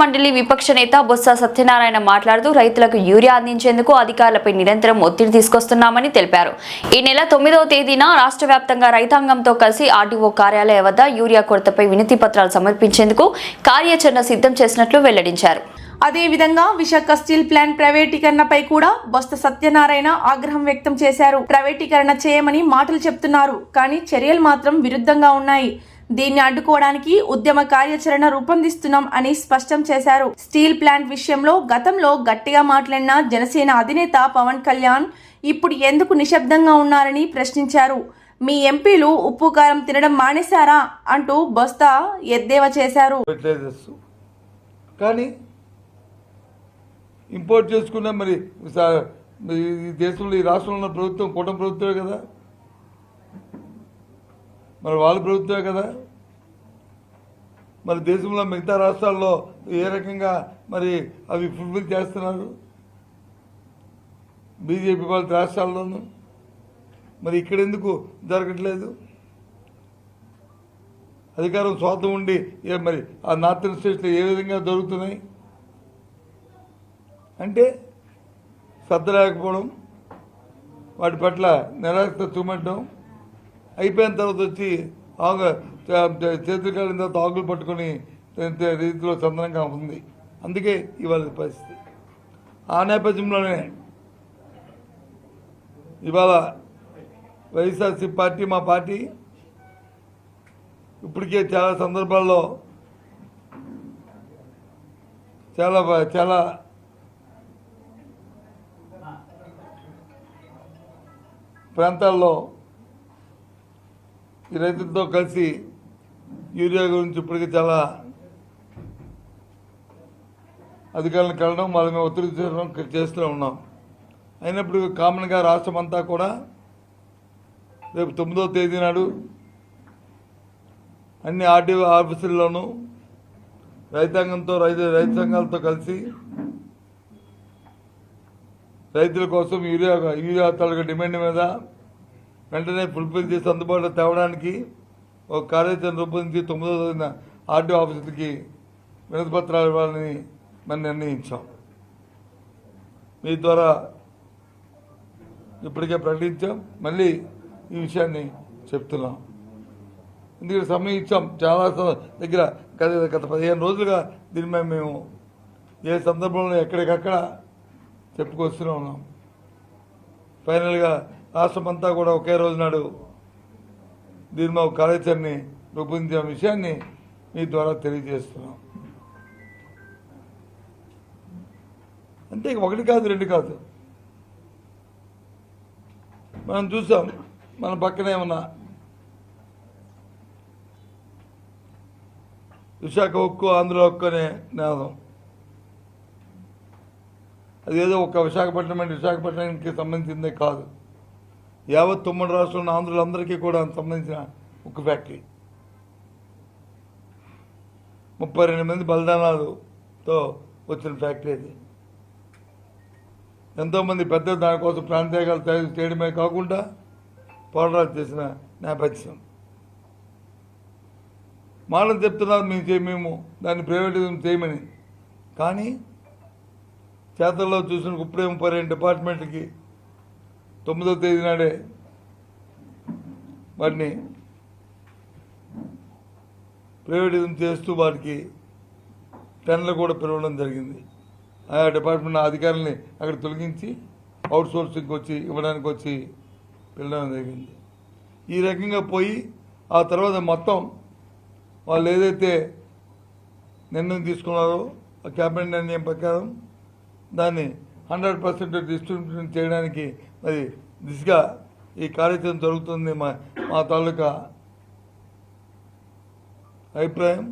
మండలి విపక్ష నేత బొత్స సత్యనారాయణ మాట్లాడుతూ రైతులకు యూరియా అందించేందుకు అధికారులపై నిరంతరం ఒత్తిడి తీసుకొస్తున్నామని తెలిపారు. ఈ నెల తొమ్మిదవ తేదీన రాష్ట్ర వ్యాప్తంగా రైతాంగంతో కలిసి ఆర్డీఓ కార్యాలయ వద్ద యూరియా కొరతపై వినతి పత్రాలు సమర్పించేందుకు కార్యాచరణ సిద్ధం చేసినట్లు వెల్లడించారు. అదేవిధంగా విశాఖ స్టీల్ ప్లాంట్ ప్రైవేటీకరణపై కూడా బొత్స సత్యనారాయణ ఆగ్రహం వ్యక్తం చేశారు. ప్రైవేటీకరణ చేయమని మాటలు చెప్తున్నారు కానీ చర్యలు మాత్రం విరుద్ధంగా ఉన్నాయి. దీన్ని అడ్డుకోవడానికి ఉద్యమ కార్యాచరణ రూపొందిస్తున్నాం అని స్పష్టం చేశారు. స్టీల్ ప్లాంట్ విషయంలో గతంలో గట్టిగా మాట్లాడిన జనసేన అధినేత పవన్ కళ్యాణ్ ఇప్పుడు ఎందుకు నిశ్శబ్దంగా ఉన్నారని ప్రశ్నించారు. మీ ఎంపీలు ఉప్పు కారం తినడం మానేశారా అంటూ బొస్తా ఎద్దేవా చేశారు. కానీ ఇంపోర్ట్ చేసుకున్న మరి ఈ దేశంలో ఈ రాష్ట్రంలో ప్రభుత్వం కూటమి ప్రభుత్వమే కదా. మరి వాళ్ళ ప్రభుత్వమే కదా? మరి దేశంలో మిగతా రాష్ట్రాల్లో ఏ రకంగా మరి అవి ఫుల్ఫిల్ చేస్తున్నారు? బీజేపీ వాళ్ళ రాష్ట్రాల్లోనూ? మరి ఇక్కడ ఎందుకు జరగట్లేదు? అధికారం స్వార్థం ఉండి ఏ మరి ఆ నార్థన్ స్టేట్స్లో ఏ విధంగా దొరుకుతున్నాయి అంటే శ్రద్ధ లేకపోవడం వాటి పట్ల నిరాశ చూపెట్టడం అయిపోయిన తర్వాత వచ్చి ఆగ చేతులు కాలిన తర్వాత ఆకులు పట్టుకొని రీతిలో చందనంగా ఉంది. అందుకే ఇవాళ పరిస్థితి. ఆ నేపథ్యంలోనే ఇవాళ వైఎస్ఆర్సీ పార్టీ మా పార్టీ ఇప్పటికే చాలా సందర్భాల్లో చాలా చాలా ప్రాంతాల్లో ఈ రైతులతో కలిసి యూరియా గురించి ఇప్పటికే చాలా అధికారులను కలడం వాళ్ళ మీద ఒత్తిడి చేయడం చేస్తూనే ఉన్నాం. అయినప్పుడు కామన్గా రాష్ట్రం అంతా కూడా రేపు తొమ్మిదో తేదీ నాడు అన్ని ఆర్డీఓ ఆఫీసుల్లోనూ రైతాంగంతో రైతు రైతు సంఘాలతో కలిసి రైతుల కోసం యూరియా యూరియా తాలూకా డిమాండ్ మీద వెంటనే ఫుల్ఫిల్ చేసి అందుబాటులో తేవడానికి ఒక కార్యాచరణ రూపొందించి తొమ్మిదో తేదీన ఆర్డీఓ ఆఫీసులకి వినతి పత్రాలు ఇవ్వాలని మనం నిర్ణయించాం. మీ ద్వారా ఇప్పటికే ప్రకటించాం. మళ్ళీ ఈ విషయాన్ని చెప్తున్నాం. ఎందుకంటే సమయం ఇచ్చాం. చాలా దగ్గర గత గత పదిహేను రోజులుగా దీని మీద మేము ఏ సందర్భంలో ఎక్కడికక్కడ చెప్పుకొస్తూనే ఉన్నాం. ఫైనల్గా రాష్ట్రం అంతా కూడా ఒకే రోజు నాడు దీని మా కార్యాచరణని రూపొందించిన విషయాన్ని మీ ద్వారా తెలియజేస్తున్నాం. అంటే ఇక ఒకటి కాదు రెండు కాదు. మనం చూసాం మన పక్కనే ఉన్న విశాఖ ఉక్కు ఆంధ్ర ఉక్కు అనే నినాదం. అదేదో ఒక విశాఖపట్నం అంటే విశాఖపట్నానికి సంబంధించిందే కాదు. యావత్ తొమ్మిది రాష్ట్రంలో ఆంధ్రులందరికీ కూడా సంబంధించిన ఉక్కు ఫ్యాక్టరీ. ముప్పై రెండు మంది బలిదానాలతో వచ్చిన ఫ్యాక్టరీ అది. ఎంతోమంది పెద్ద దానికోసం ప్రాంతీయాలు తయారు చేయడమే కాకుండా పోరాటాలు చేసిన నేపథ్యం. మాటలు చెప్తున్నారు మేము చే మేము దాన్ని ప్రైవేటిజం చేయమని. కానీ చేతల్లో చూసిన ఇప్పుడే ముప్పై రెండు డిపార్ట్మెంట్కి తొమ్మిదో తేదీ నాడే. వాటిని ప్రైవేటిజం చేస్తూ వారికి టెన్లు కూడా పిలవడం జరిగింది. ఆయా డిపార్ట్మెంట్ అధికారుల్ని అక్కడ తొలగించి అవుట్ సోర్సింగ్కి వచ్చి ఇవ్వడానికి వచ్చి పిలవడం జరిగింది. ఈ రకంగా పోయి ఆ తర్వాత మొత్తం వాళ్ళు ఏదైతే నిర్ణయం తీసుకున్నారో ఆ క్యాబినెట్ నిర్ణయం ప్రకారం దాన్ని హండ్రెడ్ పర్సెంట్ డిస్ట్రిబ్యూషన్ చేయడానికి మరి దిశగా ఈ కార్యక్రమం జరుగుతుంది మా మా తాలూకా అభిప్రాయం.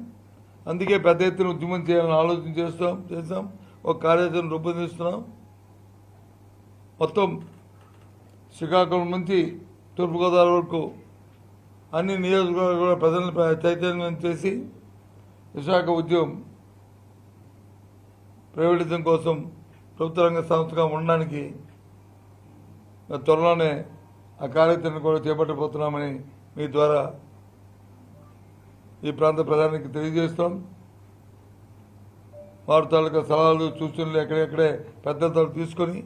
అందుకే పెద్ద ఎత్తున ఉద్యమం చేయాలని ఆలోచన చేస్తాం చేస్తాం. ఒక కార్యాచరణ రూపొందిస్తున్నాం. మొత్తం శ్రీకాకుళం నుంచి తూర్పుగోదావరి వరకు అన్ని నియోజకవర్గాలు కూడా ప్రజలను చైతన్యం చేసి విశాఖ ఉద్యమం ప్రైవేటిజం కోసం ప్రభుత్వ రంగ సంస్థగా ఉండడానికి త్వరలోనే ఆ కార్యాచరణ కూడా చేపట్టబోతున్నామని మీ ద్వారా ఈ ప్రాంత ప్రధానికి తెలియజేస్తాం. వారి తాలూకా సలహాలు సూచనలు ఎక్కడెక్కడే పెద్దలతో తీసుకొని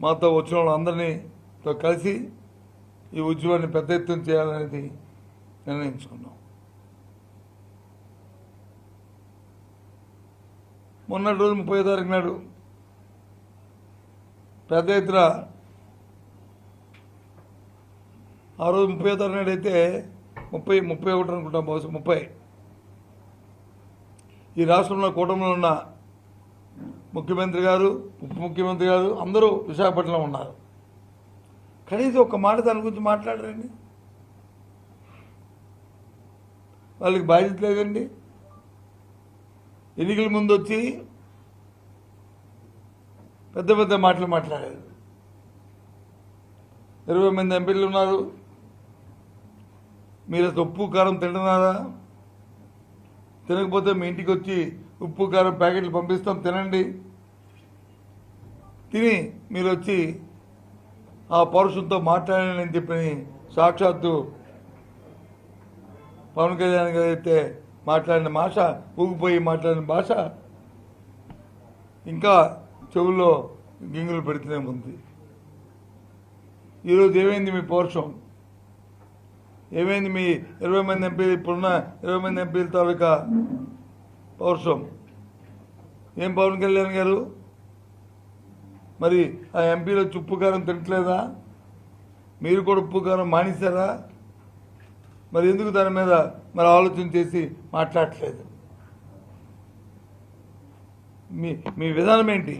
మాతో వచ్చిన వాళ్ళందరినీతో కలిసి ఈ ఉద్యమాన్ని పెద్ద ఎత్తున చేయాలనేది నిర్ణయించుకున్నాం. మొన్నటి రోజు ముప్పై తారీఖు నాడు పెద్ద ఎత్తున ఆ రోజు ముప్పై తారీఖు నాడు అయితే ముప్పై ముప్పై ఒకటి అనుకుంటాం బహుశా ముప్పై. ఈ రాష్ట్రంలో కూటమిలో ఉన్న ముఖ్యమంత్రి గారు ఉప ముఖ్యమంత్రి గారు అందరూ విశాఖపట్నంలో ఉన్నారు. కనీసం ఒక మాట దాని గురించి మాట్లాడరండి. వాళ్ళకి బాధ్యత లేదండి. ఎన్నికల ముందు వచ్చి పెద్ద పెద్ద మాటలు మాట్లాడారు. ఇరవై మంది ఎంపీలు ఉన్నారు. మీరు ఉప్పు కారం తింటున్నారా? తినకపోతే మీ ఇంటికి వచ్చి ఉప్పు కారం ప్యాకెట్లు పంపిస్తాం తినండి. తిని మీరు వచ్చి ఆ పౌరుషంతో మాట్లాడాలని చెప్పి సాక్షాత్తు పవన్ కళ్యాణ్ గారు అయితే మాట్లాడిన భాష ఊగిపోయి మాట్లాడిన భాష ఇంకా చెవుల్లో గింగులు పెడుతూనే ఉంది. ఈరోజు ఏమైంది మీ పౌరుషం? ఏమైంది మీ ఇరవై మంది ఎంపీలు ఇప్పుడున్న ఇరవై మంది ఎంపీల తాలూకా పౌరుషం ఏం పవన్ కళ్యాణ్ గారు? మరి ఆ ఎంపీలు వచ్చి ఉప్పు కారం తినట్లేదా? మీరు కూడా ఉప్పు కారం మానేశారా? మరి ఎందుకు దాని మీద మరి ఆలోచన చేసి మాట్లాడట్లేదు? మీ మీ విధానం ఏంటి?